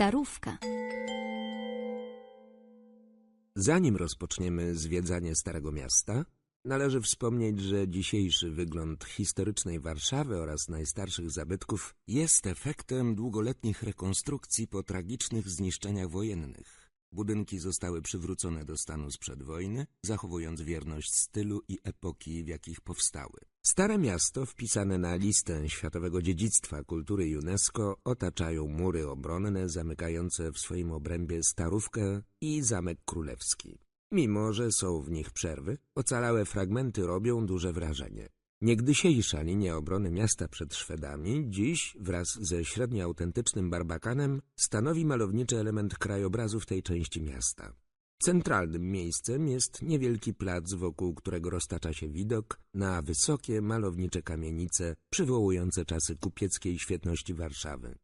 Starówka. Zanim rozpoczniemy zwiedzanie Starego Miasta, należy wspomnieć, że dzisiejszy wygląd historycznej Warszawy oraz najstarszych zabytków jest efektem długoletnich rekonstrukcji po tragicznych zniszczeniach wojennych. Budynki zostały przywrócone do stanu sprzed wojny, zachowując wierność stylu i epoki, w jakich powstały. Stare miasto, wpisane na listę Światowego Dziedzictwa Kultury UNESCO, otaczają mury obronne zamykające w swoim obrębie Starówkę i Zamek Królewski. Mimo, że są w nich przerwy, ocalałe fragmenty robią duże wrażenie. Niegdysiejsza linia obrony miasta przed Szwedami dziś wraz ze średnio autentycznym barbakanem stanowi malowniczy element krajobrazu w tej części miasta. Centralnym miejscem jest niewielki plac, wokół którego roztacza się widok na wysokie, malownicze kamienice przywołujące czasy kupieckiej świetności Warszawy.